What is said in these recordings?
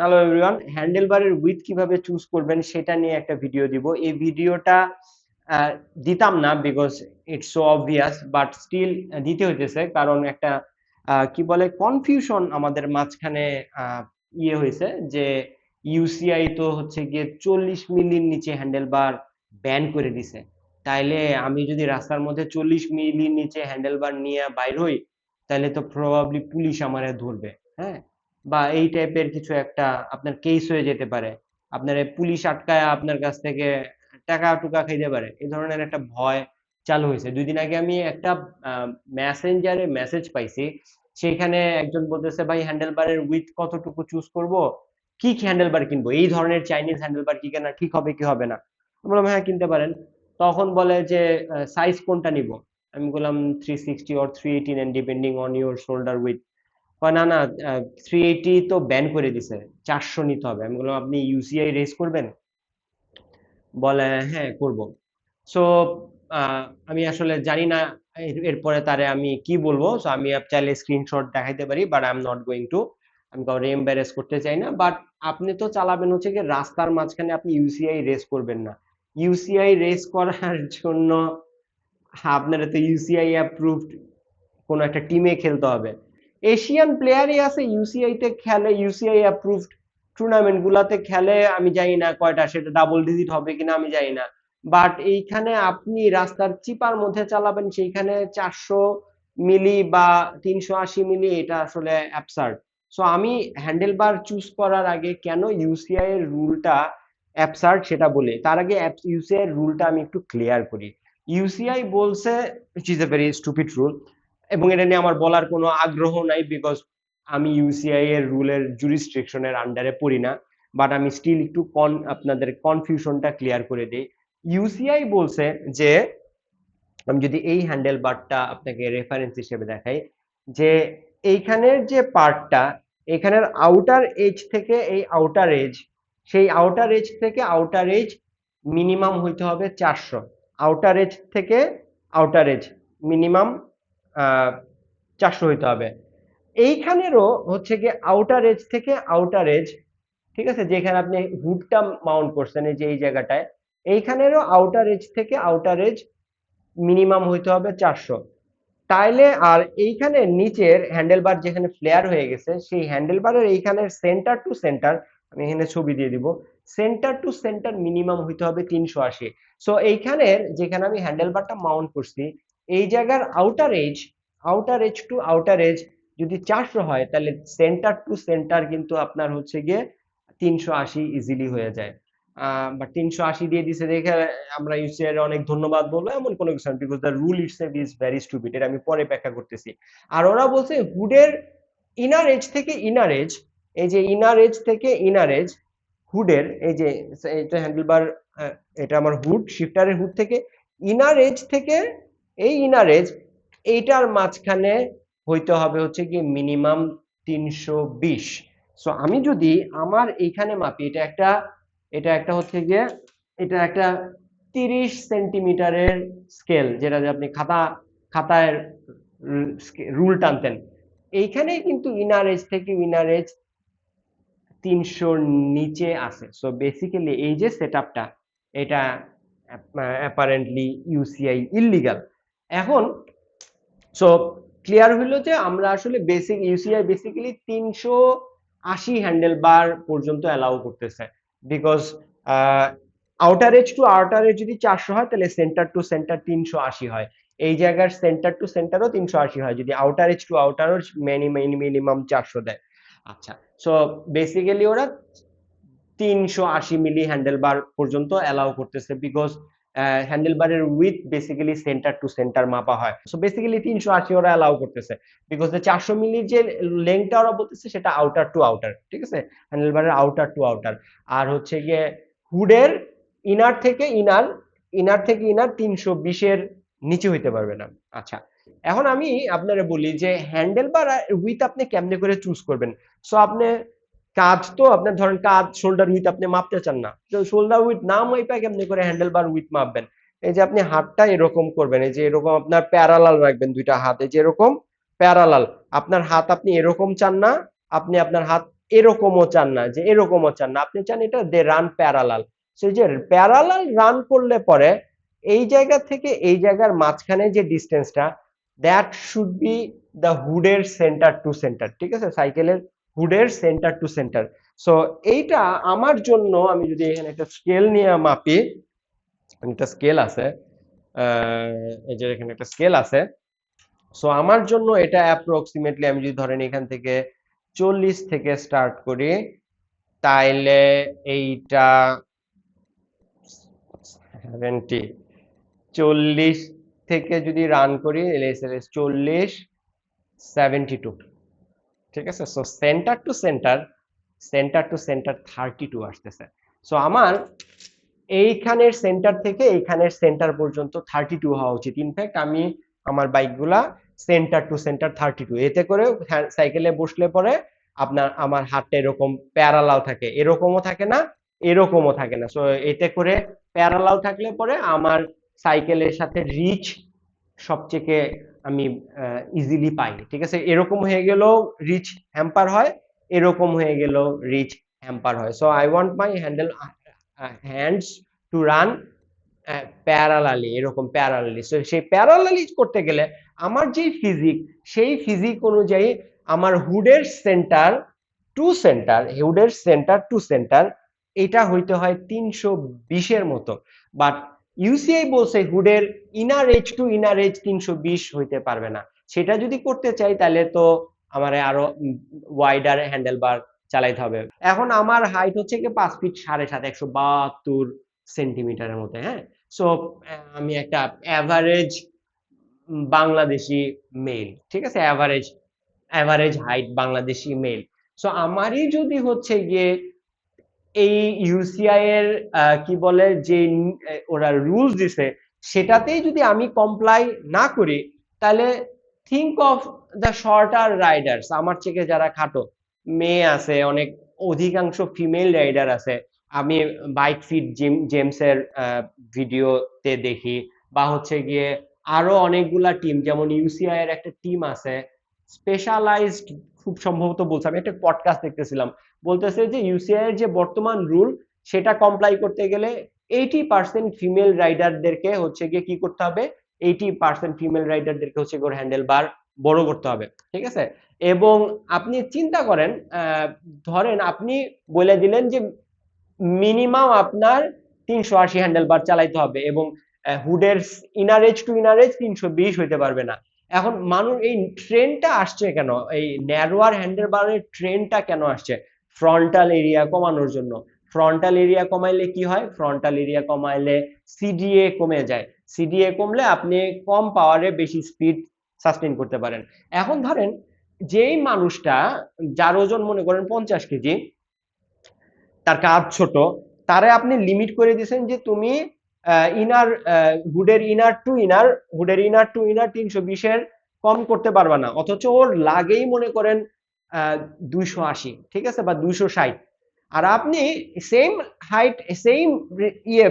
Hello everyone handle বারের width কীভাবে choose করবেন সেটা নিয়ে একটা ভিডিও দিব। এই ভিডিওটা দিতাম না because it's so obvious but still দিতে হইতেছে। কারণ একটা কি বলে কনফিউশন আমাদের মাঝখানে ইয়ে হয়েছে যে ইউসিআই তো হচ্ছে গিয়ে চল্লিশ মিলির নিচে হ্যান্ডেল বার ব্যান করে দিছে। তাইলে আমি যদি রাস্তার মধ্যে চল্লিশ মিলির নিচে হ্যান্ডেল বার নিয়ে বাইর হই তাহলে তো প্রবাবলি পুলিশ আমারে ধরবে। হ্যাঁ? বা এই টাইপের কিছু একটা আপনার কেস হয়ে যেতে পারে। আপনার পুলিশ আটকায় আপনার কাছ থেকে টাকা টুকা খাইতে পারে। এই ধরনের একটা ভয় চালু হয়েছে। দুই দিন আগে আমি একটা মেসেঞ্জারে মেসেজ পাইছি। সেখানে একজন বলতেছে, ভাই হ্যান্ডেল বারের উইথ কতটুকু চুজ করব? কি হ্যান্ডেল বার কিনবো? এই ধরনের চাইনিজ হ্যান্ডেল বার কি কেনা ঠিক হবে, কি হবে না? বললাম হ্যাঁ কিনতে পারেন। তখন বলে যে সাইজ কোনটা নিব? আমি বললাম three sixty or three eighteen depending on your shoulder width না না থ্রি এইটি তো ব্যান করে দিছে। চারশো নিতে হবে। আমি বললাম, আপনি ইউসিআই রেজ করবেন? বলে হ্যাঁ করব। সো আমি আসলে জানি না এরপরে তারে আমি কি বলব। সো আমি চাইলে স্ক্রিনশট দেখাইতে পারি but I am not going to আমি কাউরে এম্বারেস করতে চাই না। বাট আপনি তো চালাবেন হচ্ছে কি রাস্তার মাঝখানে আপনি ইউসিআই রেস করবেন না। ইউসিআই রেস করার জন্য আপনার তো ইউসিআই অ্যাপ্রুভড কোনো একটা টিমে খেলতে হবে। এশিয়ান প্লেয়ারই আছে ইউসিআই তে খেলে ইউসিআই অ্যাপ্রুভড টুর্নামেন্ট গুলাতে খেলে, আমি জানি না কয়টা, সেটা ডাবল ডিজিট হবে কিনা আমি জানি না। বাট এইখানে আপনি রাস্তার চিপার মধ্যে চালাবেন, সেইখানে চারশো মিলি বা তিনশো আশি মিলি, এটা আসলে অ্যাবসার্ড সো আমি হ্যান্ডেল বার চুজ করার আগে কেন ইউসিআই এর রুলটা অ্যাবসার্ড সেটা বলি? তার আগে ইউসিআই এর রুলটা আমি একটু ক্লিয়ার করি। ইউসিআই বলছে which is a very stupid rule এবং এটা নিয়ে আমার বলার কোনো আগ্রহ নাই বিকজ আমি ইউসিআই এর রুলের জুরিস্ট্রিকশনের আন্ডারে পড়ি না। বাট আমি স্টিল একটু কন আপনাদের কনফিউশনটা ক্লিয়ার করে দিই। ইউসিআই বলছে যে, আমি যদি এই হ্যান্ডেল বারটা আপনাকে রেফারেন্স হিসেবে দেখাই, যে এইখানের যে পার্টটা এখানের আউটার এজ থেকে এই আউটার এজ সেই আউটার এজ থেকে আউটার এজ মিনিমাম হইতে হবে চারশো। আউটার এজ থেকে আউটার এজ মিনিমাম চারশো হইতে হবে। এইখানেরও হচ্ছে গিয়ে আউটার এজ থেকে আউটার এজ ঠিক আছে? যেখানে আপনি হুডটা মাউন্ট করছেন, এই যে, এই জায়গাটায়, এইখানেরও আউটার এজ থেকে আউটার এজ মিনিমাম হইতে হবে চারশো। তাইলে আর এইখানে নিচের হ্যান্ডেল বার যেখানে ফ্লেয়ার হয়ে গেছে, সেই হ্যান্ডেল বারের এইখানের সেন্টার টু সেন্টার আমি এখানে ছবি দিয়ে দিব সেন্টার টু সেন্টার মিনিমাম হইতে হবে তিনশো আশি। সো এইখানের যেখানে আমি হ্যান্ডেল বারটা মাউন্ট করছি এই জায়গার outer edge outer edge to outer edge যদি চারশো হয়, তাহলে সেন্টার টু সেন্টার কিন্তু আপনার হচ্ছে গিয়ে তিনশো আশি ইজিলি হয়ে যায়। বা তিনশো আশি দিয়ে দিছে দেখে আমরা ইউসিআর অনেক ধন্যবাদ বলব, এমন কোনো কিছু because the rule itself is very stupid এটা আমি পরে ব্যাখ্যা করতেছি। আর ওরা বলছে হুডের ইনার এজ থেকে ইনার এজ এই যে ইনার এজ থেকে ইনার এজ হুডের এই যে এটা হ্যান্ডেলবার এটা আমার হুড শিফটারের হুড থেকে ইনার এজ থেকে এই ইনারেজ এইটার মাঝখানে হইতে হবে হচ্ছে কি মিনিমাম তিনশো বিশ। সো আমি যদি আমার এইখানে মাপি, এটা একটা এটা একটা হচ্ছে গিয়ে, এটা একটা তিরিশ সেন্টিমিটারের স্কেল যেটা যে আপনি খাতা, খাতায় রুল টানতেন। এইখানে কিন্তু ইনার এজ থেকে ইনার এজ তিনশোর নিচে আছে। সো বেসিক্যালি এই যে সেট এটা অ্যাপারেন্টলি ইউসিআই ইললিগাল এখন সো ক্লিয়ার হইল যে আমরা আসলে বেসিক ইউসিআই বেসিক্যালি তিনশো আশি হ্যান্ডেল বার পর্যন্ত অ্যালাউ করতেছে। Because outer edge to outer edge যদি চারশো হয়, তাহলে সেন্টার টু সেন্টার তিনশো আশি হয়। এই জায়গার সেন্টার টু সেন্টারও তিনশো আশি হয়। যদি আউটার এজ টু আউটারও মিনিমাম চারশো দেয়। আচ্ছা সো বেসিক্যালি ওরা তিনশো আশি মিলি হ্যান্ডেল বার পর্যন্ত অ্যালাউ করতেছে। বিকজ হ্যান্ডেল বারের width basically centre to centre মাপা হয়। সো বেসিক্যালি তিনশো আশি ওরা অ্যালাউ করতেছে। বিকজ চারশো মিলির যে লেংথটা ওরা বলতেছে সেটা আউটার টু আউটার ঠিক আছে? হ্যান্ডেল বারের আউটার টু আউটার আর হচ্ছে গিয়ে হুডের ইনার থেকে ইনার ইনার থেকে ইনার তিনশো বিশের নিচে হইতে পারবে না। আচ্ছা এখন আমি আপনারা বলি যে হ্যান্ডেল বার উইথ আপনি কেমনে করে চুজ করবেন? সো আপনি কাজ তো আপনার ধরেন কাজ শোল্ডার উইথ আপনি মাপতে চান না। তো শোল্ডার উইথ না মাইপা কেমনে করে হ্যান্ডেল বার উইথ মাপবেন? এই যে আপনি হাতটা এরকম করবেন, এই যে এরকম আপনার প্যারালাল রাখবেন দুইটা হাত, এই যে এরকম প্যারালাল আপনার হাত আপনি এরকম চান না, আপনি আপনার হাত এরকমও চান না, যে এরকমও চান না। আপনি চান এটা দে রান প্যারালাল সেই যে প্যারালাল রান করলে পরে এই জায়গা থেকে এই জায়গার মাঝখানে যে ডিস্টেন্সটা দ্যাট শুড বি দ্য হুডের সেন্টার টু সেন্টার ঠিক আছে? সাইকেলের হুডের সেন্টার টু সেন্টার সো এইটা আমার জন্য আমি যদি এখানে একটা স্কেল নিয়ে মাপি, একটা স্কেল আছে এই যে এখানে একটা স্কেল আছে সো আমার জন্য এটা অ্যাপ্রক্সিমেটলি আমি যদি ধরেন এখান থেকে চল্লিশ থেকে স্টার্ট করি, তাইলে এইটা সেভেন্টি চল্লিশ থেকে যদি রান করি চল্লিশ সেভেন্টি টু ঠিক আছে? So centre to centre centre to centre thirty two আসতেছে। সো আমার এইখানের সেন্টার থেকে এইখানের সেন্টার পর্যন্ত থার্টি টু হওয়া উচিত। ইনফ্যাক্ট আমি আমার বাইকগুলা centre to centre thirty two এতে করে সাইকেলে বসলে পরে আপনার, আমার হাতটা এরকম প্যারালাল থাকে। এরকমও থাকে না, এরকমও থাকে না। সো এতে করে প্যারালাল থাকলে পরে আমার সাইকেলের সাথে রিচ সবথেকে আমি ইজিলি পাই ঠিক আছে? এরকম হয়ে গেলেও রিচ হ্যাম্পার হয়, এরকম হয়ে গেলেও রিচ হ্যাম্পার হয়। So I want my handle hands to run parallelly এরকম প্যারালালি সো সেই প্যারালালি করতে গেলে আমার যেই ফিজিক সেই ফিজিক অনুযায়ী আমার হুডের সেন্টার টু সেন্টার হুডের সেন্টার টু সেন্টার এটা হইতে হয় তিনশো বিশের মতো। বাট ইউসিআই বলছে হুডের inner edge to inner edge তিনশো বিশ হইতে পারবে না। সেটা যদি করতে চাই, তাহলে তো আমার আরও ওয়াইডার হ্যান্ডেল বার চালাইতে হবে। এখন আমার হাইট হচ্ছে কি পাঁচ ফিট সাড়ে সাত, একশো বাহাত্তর সেন্টিমিটারের মতো হ্যাঁ? সো আমি একটা অ্যাভারেজ বাংলাদেশি মেল ঠিক আছে? Average average height Bangladeshi male so আমারই যদি হচ্ছে গিয়ে এই ইউসিআই এর কি বলে, যে ওরা রুলস দিছে, সেটাতেই যদি আমি কমপ্লাই না করি, তাহলে think of the shorter riders আমার থেকে যারা খাটো, মেয়ে আছে, অনেক অধিকাংশ ফিমেল রাইডার আছে। আমি বাইক ফিট জিম জেমসের ভিডিওতে দেখি, বা হচ্ছে গিয়ে আরও অনেকগুলা টিম যেমন ইউসিআই এর একটা টিম আছে স্পেশালাইজড খুব সম্ভবত বলছে, আমি একটা পডকাস্ট দেখতেছিলাম। বলতেছে যে ইউসিআই এর যে বর্তমান রুল সেটা কমপ্লাই করতে গেলে এইটি পার্সেন্ট ফিমেল রাইডারদেরকে হচ্ছে গিয়ে কি করতে হবে? এইটি পার্সেন্ট ফিমেল রাইডারদেরকে হচ্ছে গিয়ে হ্যান্ডেল বার বড় করতে হবে, ঠিক আছে? এবং আপনি চিন্তা করেন ধরেন আপনি বলে দিলেন যে মিনিমাম আপনার তিনশো আশি হ্যান্ডেল বার চালাইতে হবে এবং হুডের inner edge to inner edge তিনশো বিশ হইতে পারবে না। এখন মানুষ এই ট্রেনটা আসছে কেন? এই ন্যারোয়ার হ্যান্ডেল বারের ট্রেনটা কেন আসছে? ফ্রন্টাল এরিয়া কমানোর জন্য। ফ্রন্টাল এরিয়া কমাইলে কি হয়? ফ্রন্টাল এরিয়া কমাইলে সিডিএ কমে যায়। সিডিএ কমলে আপনি কম পাওয়ারে বেশি স্পিড সাস্টেন করতে পারেন। এখন ধরেন, যেই মানুষটা, যার ওজন মনে করেন পঞ্চাশ কেজি, তার কাজ ছোট, তারে আপনি লিমিট করে দিয়েছেন যে তুমি ইনার হুডের ইনার টু ইনার হুডের ইনার টু ইনার তিনশো বিশের কম করতে পারবা না। অথচ ওর লাগেই মনে করেন দুইশো আশি, ঠিক আছে? বা দুইশো ষাট। আর আপনি সেম হাইট সেম ইয়ে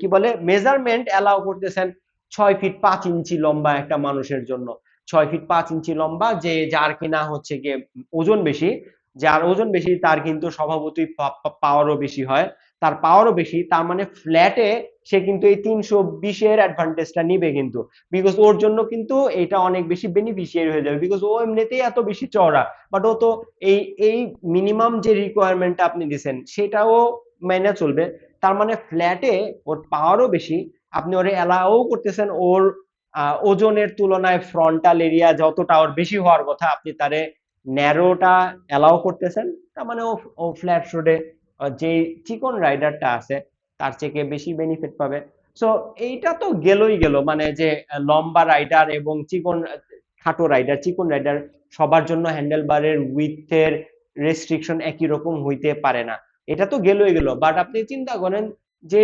কি বলে মেজারমেন্ট অ্যালাউ করতেছেন ছয় ফিট পাঁচ ইঞ্চি লম্বা একটা মানুষের জন্য। ছয় ফিট পাঁচ ইঞ্চি লম্বা, যে, যার কিনা হচ্ছে গিয়ে ওজন বেশি, যার ওজন বেশি, তার কিন্তু স্বভাবতই পাওয়ারও বেশি হয়। তার পাওয়ারও বেশি, তার মানে ফ্ল্যাটে সে কিন্তু এই তিনশো বিশের অ্যাডভান্টেজটা নিবে কিন্তু। বিকজ ওর জন্য কিন্তু এটা অনেক বেশি বেনিফিশিয়ারি হয়ে যাবে। বিকজ ও এমনিতেই এত বেশি চওড়া বাট ও তো এই এই মিনিমাম যে রিকোয়ারমেন্টটা আপনি দিছেন, সেটাও মেনে চলবে। তার মানে ফ্ল্যাটে ওর পাওয়ারও বেশি। আপনি ওরে অ্যালাও করতেছেন, ওর ওজনের তুলনায় ফ্রন্টাল এরিয়া যতটা ওর বেশি হওয়ার কথা, আপনি তারে ন্যারোটা অ্যালাউ করতেছেন। তার মানে ও ফ্ল্যাট রোডে যে চিকন রাইডারটা আছে তার থেকে বেশি বেনিফিট পাবে। সো এইটা তো গেলই গেল মানে যে লম্বা রাইডার এবং চিকন খাটো রাইডার চিকন রাইডার সবার জন্য হ্যান্ডেল বারের উইথের রেস্ট্রিকশন একই রকম হইতে পারে না। এটা তো গেলই গেল। বাট আপনি চিন্তা করেন যে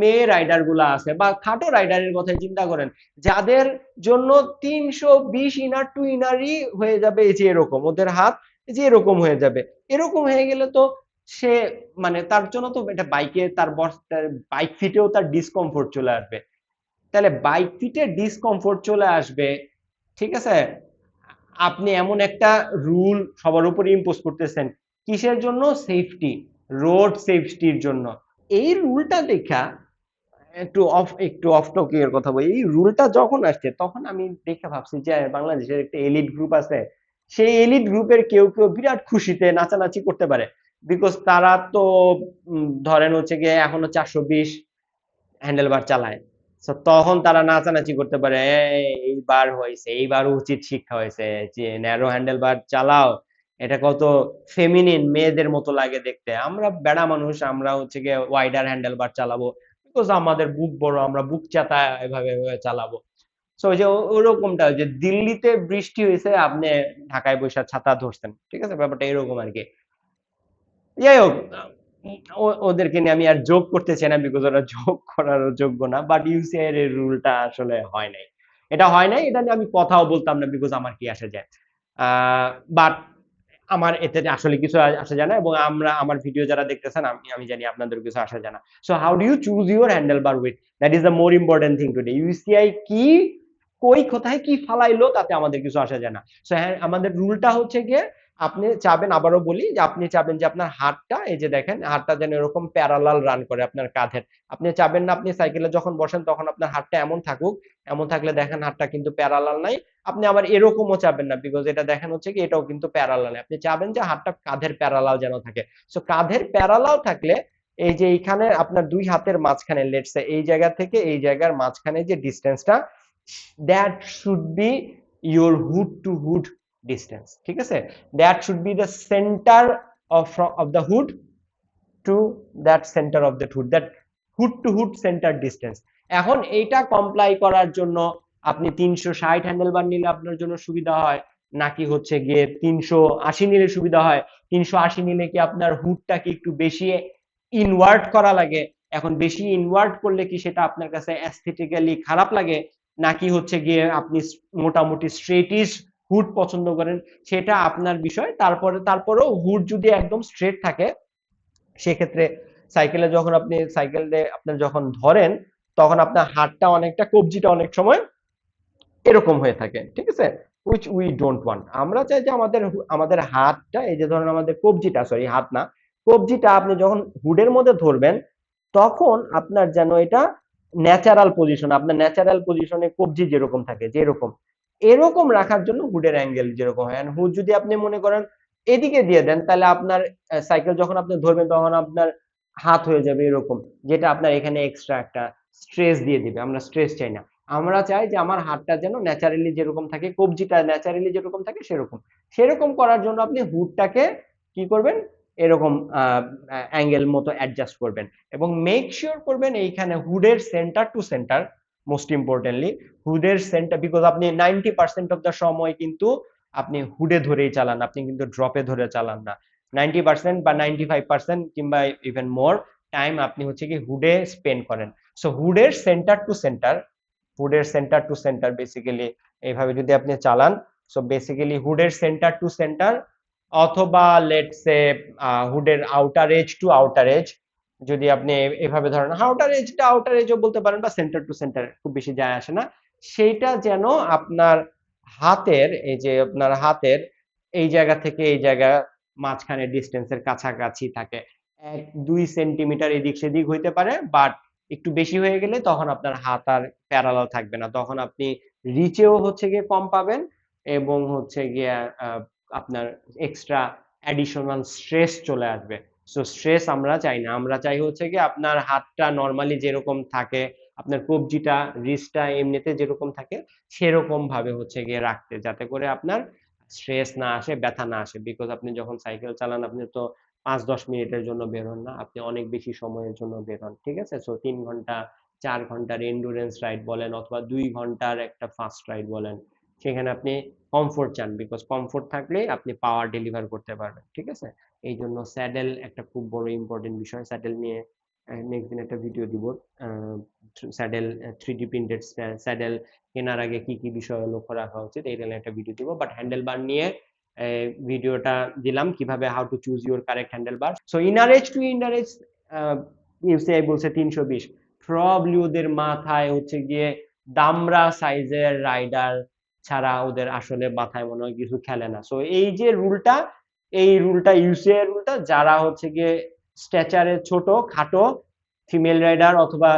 মেয়ে রাইডারগুলা আছে বা খাটো রাইডারের কথাই চিন্তা করেন, যাদের জন্য তিনশো বিশ ইনার টু ইনারই হয়ে যাবে, এই যে এরকম, ওদের হাত যে এরকম হয়ে যাবে। এরকম হয়ে গেলে তো সে মানে তার জন্য তো এটা বাইকে, তার বাইক ফিটেও তার ডিসকমফোর্ট চলে আসবে। তাহলে বাইক ফিটে ডিসকমফোর্ট চলে আসবে, ঠিক আছে? আপনি এমন একটা রুল সবার উপরে ইম্পোজ করতেছেন, কিসের জন্য? সেফটি রোড সেফটির জন্য। এই রুলটা দেখা, একটু অফ একটু অফ টপিক এর কথা বলি। এই রুলটা যখন আসছে, তখন আমি দেখে ভাবছি যে বাংলাদেশের একটা এলিট গ্রুপ আছে। সেই এলিট গ্রুপের কেউ কেউ বিরাট খুশিতে নাচানাচি করতে পারে। বিকজ তারা তো ধরেন হচ্ছে গিয়ে এখনও চারশো বিশ হ্যান্ডেল বার চালায়। তখন তারা নাচানাচি করতে পারে "এই, এইবার হয়েছে এইবার উচিত শিক্ষা হয়েছে যে ন্যারো হ্যান্ডেলবার চালাও। এটা কত ফেমিনিন মেয়েদের মতো লাগে দেখতে। আমরা বেড়া মানুষ আমরা হচ্ছে গিয়ে ওয়াইডার হ্যান্ডেল বার চালাবো। বিকজ আমাদের বুক বড় আমরা বুক চাতা এভাবে চালাবো। সো যে ওরকমটা যে দিল্লিতে বৃষ্টি হয়েছে আপনি ঢাকায় বসে ছাতা ধরছেন। ঠিক আছে? ব্যাপারটা এরকম আর কি। যাই হোক ওদেরকে নিয়ে আমি আর যোগ করতে চাই না বিকজ ওরা যোগ করার যোগ্য না বাট ইউসিআই এর রুলটা আসলে হয় নাই। এটা হয় নাই, এটা নিয়ে আমি কথাও বলতাম না বিকজ আমার কি আসে যায়। বাট আমার এতে আসলে কিছু আসে যায় না এবং আমরা, আমার ভিডিও যারা দেখতেছেন, আমি আমি জানি আপনাদের কিছু আসে জানা so how do you choose your handle bar with that is the more important thing today UCI কি, কই, কোথায়, কি ফালাইলো, তাতে আমাদের কিছু আসে জানা সো হ্যাঁ আমাদের রুলটা হচ্ছে গিয়ে আপনি চাবেন, আবারও বলি যে আপনি চাবেন যে আপনার হাতটা, এই যে দেখেন, হাতটা যেন এরকম প্যারালাল রান করে আপনার কাঁধের। আপনি চাবেন না আপনি সাইকেলে যখন বসেন তখন আপনার হাতটা এমন থাকুক, এমন থাকলে দেখেন হাতটা কিন্তু প্যারালাল নাই। আপনি আবার এরকমও চাবেন না বিকজ এটা দেখেন হচ্ছে কি, এটাও কিন্তু প্যারালাল আপনি চাবেন যে হাতটা কাঁধের প্যারালাল যেন থাকে। সো কাঁধের প্যারালাল থাকলে এই যে এইখানে আপনার দুই হাতের মাঝখানে লেটসে এই জায়গা থেকে এই জায়গার মাঝখানে যে ডিস্টেন্সটা that should be your hood to hood distance ঠিক আছে? That should be the centre of of the hood to that centre of the hood that hood to hood centre distance এখন এইটা কমপ্লাই করার জন্য আপনি তিনশো ষাট হ্যান্ডেল বার নিলে আপনার জন্য সুবিধা হয়, নাকি হচ্ছে গিয়ে তিনশো আশি নিলে সুবিধা হয়? তিনশো আশি নিলে কি আপনার হুডটাকে একটু বেশি ইনওয়ার্ড করা লাগে? এখন বেশি ইনওয়ার্ড করলে কি সেটা আপনার কাছে অ্যাস্থেটিক্যালি খারাপ লাগে? নাকি হচ্ছে গিয়ে আপনি মোটামুটি স্ট্রেটিশ হুড পছন্দ করেন, সেটা আপনার বিষয়। তারপরে, তারপরেও হুড যদি একদম স্ট্রেট থাকে, সেক্ষেত্রে সাইকেলে যখন আপনি সাইকেলে আপনার যখন ধরেন, তখন আপনার হাতটা অনেকটা, কবজিটা অনেক সময় এরকম হয়ে থাকে, ঠিক আছে? উইচ উই ডোন্ট ওয়ান্ট আমরা চাই যে আমাদের আমাদের হাতটা, এই যে ধরেন আমাদের কবজিটা সরি হাত না, কবজিটা আপনি যখন হুডের মধ্যে ধরবেন, তখন আপনার যেন এটা ন্যাচারাল পজিশন আপনার ন্যাচারাল পজিশনে কবজি যেরকম থাকে, যেরকম। এরকম রাখার জন্য হুডের অ্যাঙ্গেল যেরকম হয়। হুড যদি আপনি মনে করেন এদিকে দিয়ে দেন, তাহলে আপনার সাইকেল যখন আপনি ধরবেন, তখন আপনার হাত হয়ে যাবে এরকম, যেটা আপনার এখানে এক্সট্রা একটা স্ট্রেস দিয়ে দিবে। আমরা স্ট্রেস চাই না। আমরা চাই যে আমার হাতটা যেন ন্যাচারালি যেরকম থাকে, কবজিটা ন্যাচারালি যেরকম থাকে, সেরকম। সেরকম করার জন্য আপনি হুডটাকে কি করবেন? এরকম অ্যাঙ্গেল মতো অ্যাডজাস্ট করবেন। এবং মেক শিওর করবেন এইখানে হুডের centre to centre most importantly হুডের centre because আপনি নাইনটি পার্সেন্ট অফ দ্য সময় কিন্তু আপনি হুডে ধরেই চালান, আপনি কিন্তু ড্রপে ধরে চালান না। নাইনটি পার্সেন্ট বা নাইনটি ফাইভ পার্সেন্ট কিংবা ইভেন মোর টাইম আপনি হচ্ছে কি হুডে স্পেন্ড করেন। সো হুডের সেন্টার টু সেন্টার হুডের সেন্টার টু সেন্টার বেসিক্যালি এইভাবে যদি আপনি চালান সো বেসিক্যালি হুডের সেন্টার টু সেন্টার অথবা let's say হুডের outer edge to outer edge যদি আপনি এভাবে ধরেন আউটার এজটা আউটার এজও বলতে পারেন বা সেন্টার টু সেন্টার খুব বেশি যায় আসে না। সেইটা যেন আপনার হাতের, এই যে আপনার হাতের এই জায়গা থেকে এই জায়গা মাঝখানে ডিস্টেন্সের কাছাকাছি থাকে। এক, দুই সেন্টিমিটার এদিক সেদিক হইতে পারে বাট একটু বেশি হয়ে গেলে তখন আপনার হাত আর প্যারালাল থাকবে না। তখন আপনি রিচেও হচ্ছে গিয়ে কম পাবেন এবং হচ্ছে গিয়ে আপনার এক্সট্রা অ্যাডিশনাল স্ট্রেস চলে আসবে। সো স্ট্রেস আমরা চাই না। আমরা চাই হচ্ছে কি আপনার হাতটা নর্মালি যেরকম থাকে, আপনার কবজিটা রিস্টটা এমনিতে যেরকম থাকে সেরকম ভাবে হচ্ছে গিয়ে রাখতে, যাতে করে আপনার স্ট্রেস না আসে, ব্যথা না আসে। বিকজ আপনি যখন সাইকেল চালান, আপনি তো পাঁচ দশ মিনিটের জন্য বের হন না। আপনি অনেক বেশি সময়ের জন্য বের হন, ঠিক আছে? সো তিন ঘণ্টা, চার ঘণ্টার এন্ডুরেন্স রাইড বলেন, অথবা দুই ঘণ্টার একটা ফাস্ট রাইড বলেন, সেখানে আপনি কমফোর্ট চান। বিকজ কমফোর্ট থাকলে আপনি পাওয়ার ডেলিভার করতে পারবেন, ঠিক আছে? এই জন্য স্যাডেল একটা খুব বড় ইম্পর্টেন্ট বিষয়। স্যাডেল নিয়ে নেক্সট দিন একটা ভিডিও দিব। Saddle three D printed saddle কেনার আগে কি কি বিষয় লক্ষ্য রাখা উচিত এই নিয়ে একটা ভিডিও দিব। বাট হ্যান্ডেল বার নিয়ে ভিডিওটা দিলাম কীভাবে how to choose your correct handle bar so inner edge to inner edge UCI বলছে তিনশো বিশ। প্রবলি ওদের মাথায় হচ্ছে গিয়ে দামরা সাইজের রাইডার ছাড়া ওদের আসলে মাথায় মনে হয় কিছু খেলে না। সো এই যে রুলটা এই রুলটা ইউসিআই রুলটা, যারা হচ্ছে গিয়ে স্ট্যাচারে ছোট, খাটো ফিমেল রাইডার অথবা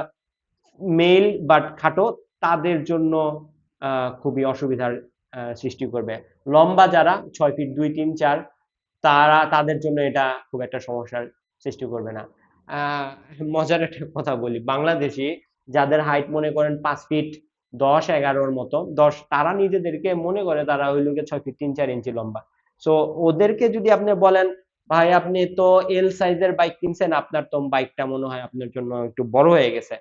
মেল বাট খাটো, তাদের জন্য খুবই অসুবিধার সৃষ্টি করবে। লম্বা যারা, ছয় ফিট দুই তিন চার, তারা, তাদের জন্য এটা খুব একটা সমস্যার সৃষ্টি করবে না। মজার একটা কথা বলি, বাংলাদেশি যাদের হাইট মনে করেন পাঁচ ফিট দশ, এগারোর মতো, দশ, তারা নিজেদেরকে মনে করে তারা ওই লোকে ছয় ফিট তিন চার ইঞ্চি লম্বা। সো ওদেরকে যদি আপনি বলেন, ভাই, আপনি তো এল সাইজের বাইক কিনছেন, আপনার তো বাইকটা মনে হয় আপনার জন্য একটু বড় হয়ে গেছে।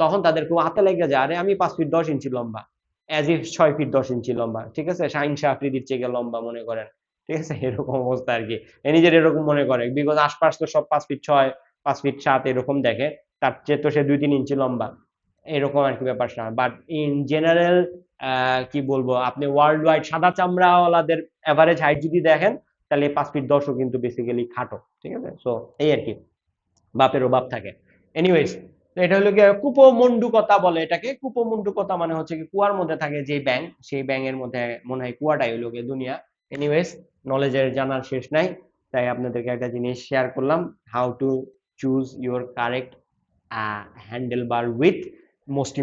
তখন তাদের খুব হাতে লেগে যায়, আরে, আমি পাঁচ ফিট দশ ইঞ্চি লম্বা। অ্যাজ ইফ ছয় ফিট দশ ইঞ্চি লম্বা, ঠিক আছে? শাহিন শাহ আফ্রিদির চেয়ে লম্বা মনে করেন, ঠিক আছে? এরকম অবস্থা আর কি। নিজের এরকম মনে করে বিকজ আশপাশ তো সব পাঁচ ফিট ছয়, পাঁচ ফিট সাত এরকম দেখে, তার চেয়ে তো সে দুই তিন ইঞ্চি লম্বা। এরকম আর কি ব্যাপারটা বাট ইন জেনারেল কি বলব, আপনি ওয়ার্ল্ড ওয়াইড সাদা চামড়াওয়ালাদের অ্যাভারেজ হাইট যদি দেখেন, তাহলে পাঁচ ফিট দশও কিন্তু বেসিক্যালি খাটো, ঠিক আছে? সো এই আর কি বাপেরও বাপ থাকে। এনিওয়েজ এটা হলো গিয়ে কুপমন্ডুকতা বলে এটাকে। কুপমন্ডুকতা মানে হচ্ছে কি কুয়ার মধ্যে থাকে যে ব্যাং সেই ব্যাঙের মধ্যে মনে হয় কুয়াটাই হলো দুনিয়া। এনিওয়েজ নলেজের জানার শেষ নাই, তাই আপনাদেরকে একটা জিনিস শেয়ার করলাম how to choose your correct handle bar with most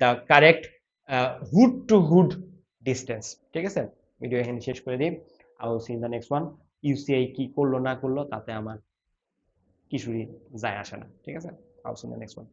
the correct uh, hood to hood distance. ঠিক আছে? ভিডিও এখানে শেষ করে দিই। I see in the next one UCI কি করল না করল তাতে আমার কিছুই যায় আসে না। ঠিক আছে? I see in the next one